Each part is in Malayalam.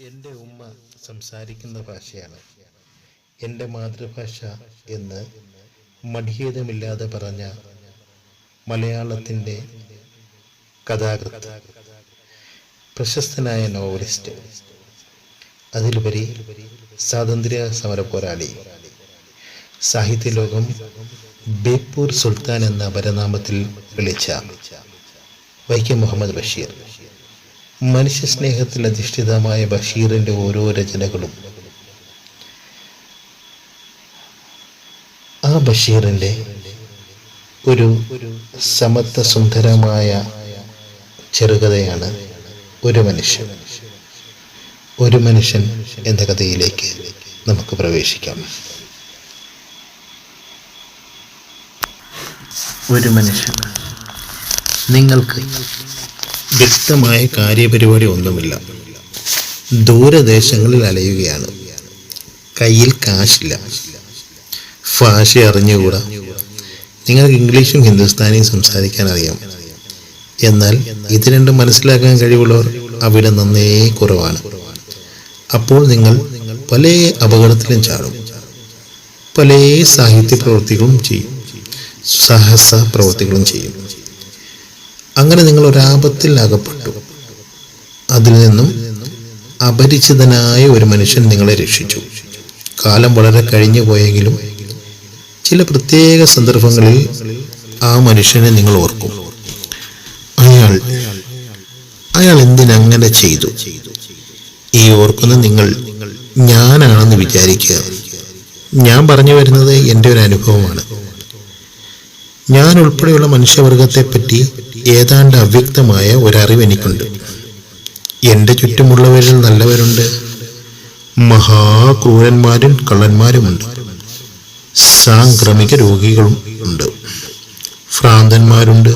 എന്റെ ഉമ്മ സംസാരിക്കുന്ന ഭാഷയാണ്. എന്റെ മാതൃഭാഷ എന്ന് മടിയേതമില്ലാതെ പറഞ്ഞ മലയാളത്തിന്റെ കഥാകൃത്ത്. പ്രശസ്തനായ നോവലിസ്റ്റ്. അതിലുപരി സ്വാതന്ത്ര്യ സമര പോരാളി. സാഹിത്യലോകം ബേപ്പൂർ സുൽത്താൻ എന്ന പരനാമത്തിൽ വിളിച്ച വൈക്കം മുഹമ്മദ് ബഷീർ. മനുഷ്യസ്നേഹത്തിൽ അധിഷ്ഠിതമായ ബഷീറിന്റെ ഓരോ രചനകളും. ആ ബഷീറിന്റെ ഒരു സമത്വ സുന്ദരമായ ചെറുകഥയാണ് ഒരു മനുഷ്യൻ. ഒരു മനുഷ്യൻ എന്ന കഥയിലേക്ക് നമുക്ക് പ്രവേശിക്കാം. ഒരു മനുഷ്യൻ. നിങ്ങൾക്ക് വ്യക്തമായ കാര്യപരിപാടി ഒന്നുമില്ല. ദൂരദേശങ്ങളിൽ അലയുകയാണ്. കയ്യിൽ കാശില്ല. ഭാഷ അറിഞ്ഞുകൂടാ. നിങ്ങൾക്ക് ഇംഗ്ലീഷും ഹിന്ദുസ്ഥാനിയും സംസാരിക്കാൻ അറിയാം. എന്നാൽ ഇത് രണ്ടും മനസ്സിലാക്കാൻ കഴിവുള്ളവർ അവിടെ നന്നേ കുറവാണ്. അപ്പോൾ നിങ്ങൾ പല അപകടത്തിലും ചാടും. പല സാഹിത്യ പ്രവൃത്തികളും ചെയ്യും. സാഹസ പ്രവൃത്തികളും ചെയ്യും. അങ്ങനെ നിങ്ങൾ ഒരാപത്തിൽ അകപ്പെട്ടു അതിൽ നിന്നും അപരിചിതനായ ഒരു മനുഷ്യൻ നിങ്ങളെ രക്ഷിച്ചു. കാലം വളരെ കഴിഞ്ഞു പോയെങ്കിലും ചില പ്രത്യേക സന്ദർഭങ്ങളിൽ ആ മനുഷ്യനെ നിങ്ങൾ ഓർക്കും. അയാൾ അയാൾ എന്തിനങ്ങനെ ചെയ്തു? ഈ ഓർക്കുന്ന നിങ്ങൾ ഞാനാണെന്ന് വിചാരിക്കുക. ഞാൻ പറഞ്ഞു വരുന്നത് എന്റെ ഒരു അനുഭവമാണ്. ഞാൻ ഉൾപ്പെടെയുള്ള മനുഷ്യവർഗത്തെ പറ്റി ഏതാണ്ട് അവ്യക്തമായ ഒരറിവ് എനിക്കുണ്ട്. എന്റെ ചുറ്റുമുള്ളവരിൽ നല്ലവരുണ്ട്. മഹാക്രൂരന്മാരും കള്ളന്മാരുമുണ്ട്. സാംക്രമിക രോഗികളും ഉണ്ട്. ഭ്രാന്തന്മാരുണ്ട്.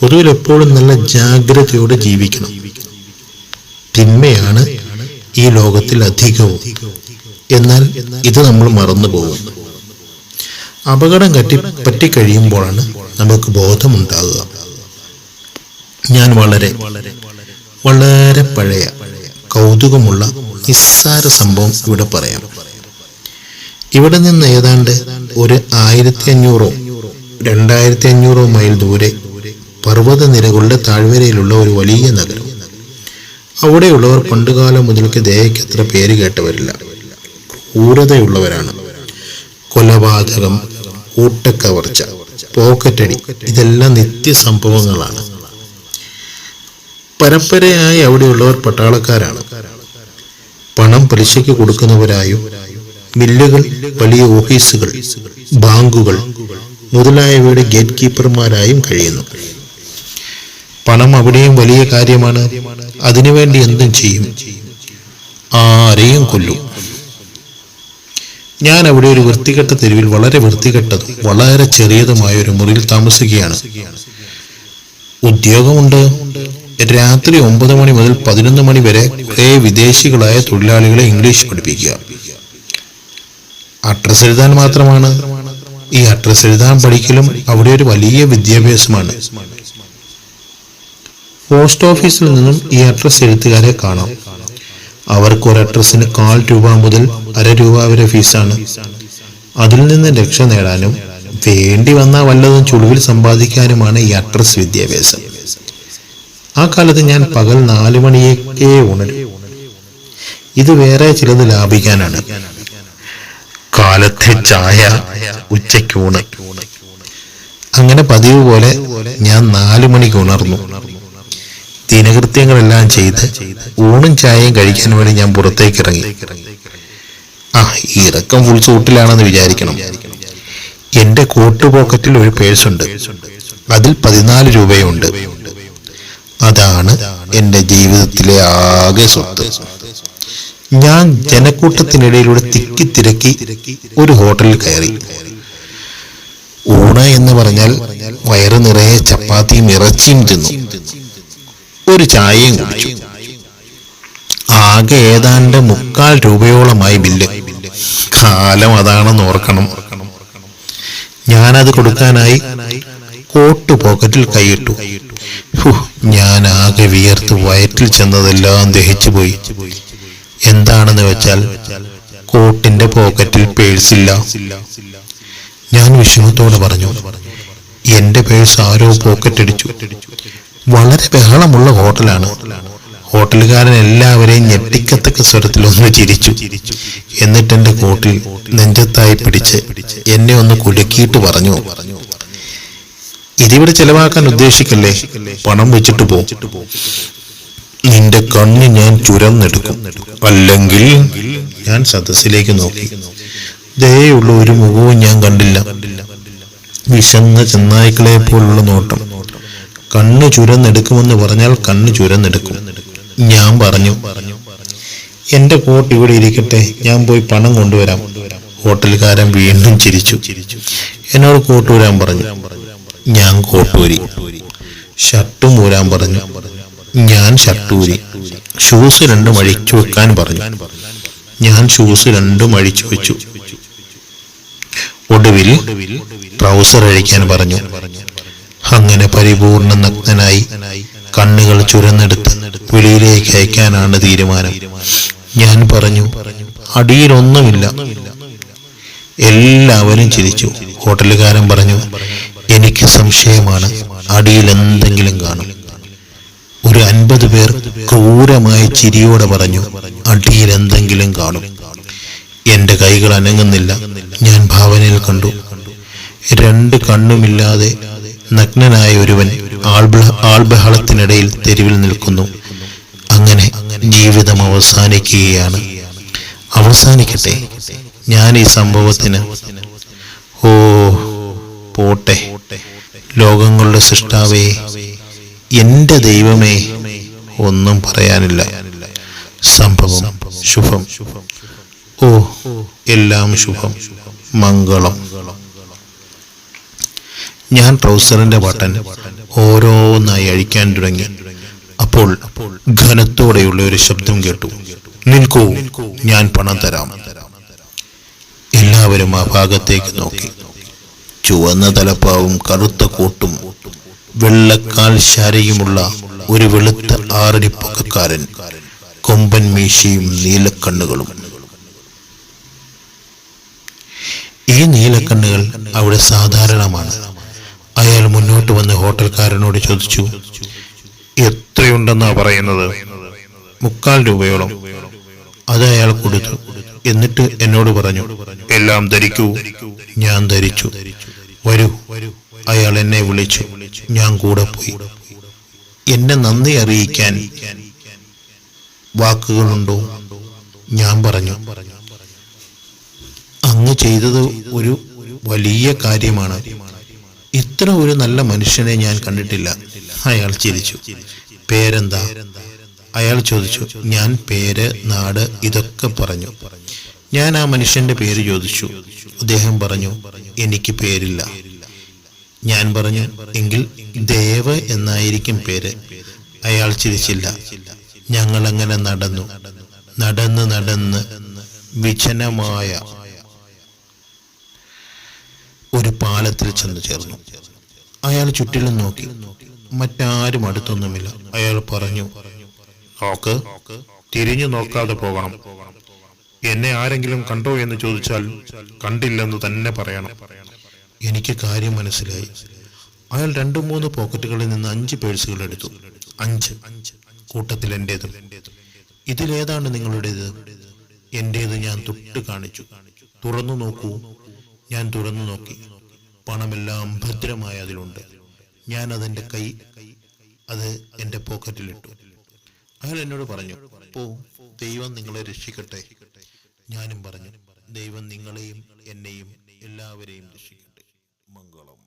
പൊതുവിൽ എപ്പോഴും നല്ല ജാഗ്രതയോടെ ജീവിക്കണം. തിന്മയാണ് ഈ ലോകത്തിൽ അധികവും. എന്നാൽ ഇത് നമ്മൾ മറന്നു മറന്നുപോകും. അപകടം കറ്റി പറ്റിക്കഴിയുമ്പോഴാണ് നമുക്ക് ബോധമുണ്ടാകുക. ഞാൻ വളരെ വളരെ പഴയ കൗതുകമുള്ള നിസ്സാര സംഭവം ഇവിടെ പറയാം. ഇവിടെ നിന്ന് ഏതാണ്ട് ഒരു ആയിരത്തി അഞ്ഞൂറോ രണ്ടായിരത്തി അഞ്ഞൂറോ മൈൽ ദൂരെ പർവത നിരകളുടെ താഴ്വരയിലുള്ള ഒരു വലിയ നഗരം. അവിടെയുള്ളവർ പണ്ടുകാലം മുതൽക്ക് ദേഹയ്ക്ക് അത്ര പേര് കേട്ടവരില്ല. ക്രൂരതയുള്ളവരാണ്. കൊലപാതകം കൂട്ടക്കവർച്ച പോക്കറ്റടി ഇതെല്ലാം നിത്യസംഭവങ്ങളാണ്. പരമ്പരയായി അവിടെയുള്ളവർ പട്ടാളക്കാരാണ്. പണം പലിശയ്ക്ക് കൊടുക്കുന്നവരായും മില്ലുകൾ വലിയ ഓഫീസുകൾ ബാങ്കുകൾ മുതലായവയുടെ ഗേറ്റ് കീപ്പർമാരായും കഴിയുന്നു. പണം അവിടെയും വലിയ കാര്യമാണ്. അതിനുവേണ്ടി എന്തും ചെയ്യും. ആരെയും കൊല്ലും. ഞാൻ അവിടെ ഒരു വൃത്തികെട്ട തെരുവിൽ വളരെ വൃത്തികെട്ടതും വളരെ ചെറിയതുമായ ഒരു മുറിയിൽ താമസിക്കുകയാണ്. ഉദ്യോഗമുണ്ട്. രാത്രി ഒമ്പത് മണി മുതൽ പതിനൊന്ന് മണി വരെ കുറേ വിദേശികളായ തൊഴിലാളികളെ ഇംഗ്ലീഷ് പഠിപ്പിക്കുക. അഡ്രസ് എഴുതാൻ മാത്രമാണ്. ഈ അഡ്രസ് എഴുതാൻ പഠിക്കലും അവിടെ ഒരു വലിയ വിദ്യാഭ്യാസമാണ്. പോസ്റ്റ് ഓഫീസിൽ നിന്നും ഈ അഡ്രസ് എഴുത്തുകാരെ കാണാം. അവർക്ക് ഒരു അഡ്രസ്സിന് കാൽ രൂപ മുതൽ അര രൂപ വരെ ഫീസാണ്. അതിൽ നിന്ന് രക്ഷ നേടാനും വേണ്ടി വന്ന വല്ലതും ചുളിവിൽ സമ്പാദിക്കാനുമാണ് ഈ അഡ്രസ് വിദ്യാഭ്യാസം. ആ കാലത്ത് ഞാൻ പകൽ നാല് മണിയൊക്കെ ഉണരും ഇത് വേറെ ചിലത് ലാഭിക്കാനാണ്. കാലത്തെ ചായ ഉച്ചയ്ക്ക് ഊണ്. അങ്ങനെ പതിവ് പോലെ ഞാൻ നാലു മണിക്ക് ഉണർന്നു. ദിനകൃത്യങ്ങളെല്ലാം ചെയ്ത് ഊണും ചായയും കഴിക്കാൻ വേണ്ടി ഞാൻ പുറത്തേക്ക് ഇറങ്ങി ആ ഇറക്കം ഫുൾ സൂട്ടിലാണെന്ന് വിചാരിക്കണം. എന്റെ കോട്ട് പോക്കറ്റിൽ ഒരു പേഴ്സുണ്ട് അതിൽ പതിനാല് രൂപയുണ്ട്. അതാണ് എന്റെ ജീവിതത്തിലെ ആകെ സ്വത്ത്. ഞാൻ ജനക്കൂട്ടത്തിനിടയിലൂടെ തിക്കി തിരക്കി ഒരു ഹോട്ടലിൽ കയറി. ഊണ എന്ന് പറഞ്ഞാൽ വയറ് നിറയെ ചപ്പാത്തിയും ഇറച്ചിയും തിന്നു. ഒരു ചായയും കുടിച്ചു. ആകെ ഏതാണ്ട് മുക്കാൽ രൂപയോളമായി ബില്ല്. കാലം അതാണെന്ന് ഓർക്കണം. ഞാനത് കൊടുക്കാനായി കോട്ട് പോക്കറ്റിൽ കൈയിട്ടു. ഞാൻ ആകെ വിയർത്ത് വയറ്റിൽ ചെന്നതെല്ലാം ദഹിച്ചു പോയി എന്താണെന്ന് വെച്ചാൽ കോട്ടിന്റെ പോക്കറ്റിൽ പേഴ്സില്ല ഞാൻ വിഷമത്തോടെ പറഞ്ഞു എന്റെ പേഴ്സ് ആരോ പോക്കറ്റ് അടിച്ചു വളരെ ബഹളമുള്ള ഹോട്ടലാണ്. ഹോട്ടലുകാരൻ എല്ലാവരെയും ഞെട്ടിക്കത്തക്ക സ്വരത്തിൽ ഒന്ന് ചിരിച്ചു. എന്നിട്ട് എന്റെ കോട്ടിൽ നെഞ്ചത്തായി പിടിച്ച് എന്നെ ഒന്ന് കുലുക്കിയിട്ട് പറഞ്ഞു ഇതിവിടെ ചെലവാക്കാൻ ഉദ്ദേശിക്കല്ലേ? പണം വെച്ചിട്ട് പോ. നിന്റെ കണ്ണ് ഞാൻ ചുരന്നെടുക്കും. അല്ലെങ്കിൽ ഞാൻ സദസ്സിലേക്ക് നോക്കി. ദയുള്ള ഒരു മുഖവും ഞാൻ കണ്ടില്ല. വിശന്ന ചെന്നായ്ക്കളെ പോലുള്ള നോട്ടം. കണ്ണ് ചുരന്നെടുക്കുമെന്ന് പറഞ്ഞാൽ കണ്ണ് ചുരന്നെടുക്കും. ഞാൻ പറഞ്ഞു എന്റെ കോട്ട് ഇവിടെ ഇരിക്കട്ടെ. ഞാൻ പോയി പണം കൊണ്ടുവരാം. ഹോട്ടലുകാരൻ വീണ്ടും ചിരിച്ചു. എന്നോട് കോട്ട് വരാൻ പറഞ്ഞു. ഞാൻ കോട്ടൂരി. ഷർട്ട് ഊരാൻ പറഞ്ഞു. ഞാൻ ഷർട്ടൂരി. ഷൂസ് രണ്ടും അഴിച്ചു വെക്കാൻ പറഞ്ഞു. ഞാൻ ഷൂസ് രണ്ടും അഴിച്ചു വെച്ചു. ഒടുവിൽ ട്രൗസർ അഴിക്കാൻ പറഞ്ഞു. അങ്ങനെ പരിപൂർണ നഗ്നനായി കണ്ണുകൾ ചുരന്നെടുത്ത് വെളിയിലേക്ക് അയക്കാനാണ് തീരുമാനം. ഞാൻ പറഞ്ഞു അടിയിലൊന്നുമില്ല. എല്ലാവരും ചിരിച്ചു. ഹോട്ടലുകാരൻ പറഞ്ഞു എനിക്ക് സംശയമാണ്. അടിയിൽ എന്തെങ്കിലും കാണും. ഒരു അൻപത് പേർ ക്രൂരമായ ചിരിയോടെ പറഞ്ഞു അടിയിൽ എന്തെങ്കിലും കാണും. എന്റെ കൈകൾ അനങ്ങുന്നില്ല. ഞാൻ ഭാവനയിൽ കണ്ടു. രണ്ട് കണ്ണുമില്ലാതെ നഗ്നനായ ഒരുവൻ ആൾബഹ ആൾബഹളത്തിനിടയിൽ തെരുവിൽ നിൽക്കുന്നു. അങ്ങനെ ജീവിതം അവസാനിക്കുകയാണ്. അവസാനിക്കട്ടെ. ഞാൻ ഈ സംഭവത്തിന് ഓ പോട്ടെ. ലോകങ്ങളുടെ സൃഷ്ടാവേ എന്റെ ദൈവമേ ഒന്നും പറയാനില്ല. സംഭവം ശുഭം. ഓ എല്ലാം ശുഭം. മംഗളം. ഞാൻ ട്രൗസറിന്റെ ബട്ടൺ ഓരോന്നായി അഴിക്കാൻ തുടങ്ങി. അപ്പോൾ ഘനത്തോടെയുള്ള ഒരു ശബ്ദം കേട്ടു. നിൽക്കൂ ഞാൻ പണം തരാം. എല്ലാവരും ആ ഭാഗത്തേക്ക് നോക്കി. ചുവന്ന തലപ്പാവും കറുത്ത കോട്ടും വെള്ളക്കാൽ ശാരയുമുള്ള ഒരു വെളുത്ത ആറടിപ്പൊക്കക്കാരൻ. കൊമ്പൻ മീശയും നീലക്കണ്ണുകളും. ഈ നീലക്കണ്ണുകൾ അവിടെ സാധാരണമാണ്. അയാൾ മുന്നോട്ട് വന്ന് ഹോട്ടൽക്കാരനോട് ചോദിച്ചു എത്രയുണ്ടെന്നാ പറയുന്നത്? മുക്കാൽ രൂപയോളം. അത് അയാൾ കൊടുത്തു. എന്നിട്ട് എന്നോട് പറഞ്ഞു എല്ലാം ധരിക്കൂ. ഞാൻ ധരിച്ചു. വരൂ. അയാൾ എന്നെ വിളിച്ചു. ഞാൻ കൂടെ പോയി. എന്നെ നന്ദി അറിയിക്കാൻ വാക്കുകളുണ്ടോ? ഞാൻ പറഞ്ഞു. അങ്ങ് ചെയ്തത് ഒരു വലിയ കാര്യമാണ്. ഇത്ര ഒരു നല്ല മനുഷ്യനെ ഞാൻ കണ്ടിട്ടില്ല. അയാൾ ചിരിച്ചു. പേരെന്താ? അയാൾ ചോദിച്ചു. ഞാൻ പേര് നാട് ഇതൊക്കെ പറഞ്ഞു. ഞാൻ ആ മനുഷ്യന്റെ പേര് ചോദിച്ചു. അദ്ദേഹം പറഞ്ഞു എനിക്ക് പേരില്ല. ഞാൻ പറഞ്ഞു എങ്കിൽ ദേവ് എന്നായിരിക്കും പേര്. അയാൾ ചിരിച്ചില്ല. ഞങ്ങൾ അങ്ങനെ നടന്നു. നടന്ന് നടന്ന് വിജനമായ ഒരു പാലത്തിൽ ചെന്ന് ചേർന്നു. അയാൾ ചുറ്റിലും നോക്കി. മറ്റാരും അടുത്തൊന്നുമില്ല. അയാൾ പറഞ്ഞു തിരിഞ്ഞു നോക്കാതെ പോകണം. എന്നെ ആരെങ്കിലും കണ്ടോ എന്ന് ചോദിച്ചാൽ കണ്ടില്ലെന്ന് തന്നെ പറയണം. എനിക്ക് കാര്യം മനസ്സിലായി. അയാൾ രണ്ടു മൂന്ന് പോക്കറ്റുകളിൽ നിന്ന് അഞ്ച് പേഴ്സുകൾ എടുത്തു. അഞ്ച്. കൂട്ടത്തിൽ എന്റേതും. ഇതിലേതാണ് നിങ്ങളുടേത്? എന്റേത് ഞാൻ തൊട്ട് കാണിച്ചു. തുറന്നു നോക്കൂ. ഞാൻ തുറന്നു നോക്കി. പണമെല്ലാം ഭദ്രമായ അതിലുണ്ട്. ഞാൻ അതെന്റെ കൈ അത് എന്റെ പോക്കറ്റിലിട്ടു. അയാൾ എന്നോട് പറഞ്ഞു പോ ദൈവം നിങ്ങളെ രക്ഷിക്കട്ടെ. ഞാനും പറഞ്ഞു ദൈവം നിങ്ങളെയും എന്നെയും എല്ലാവരെയും രക്ഷിക്കട്ടെ. മംഗളം.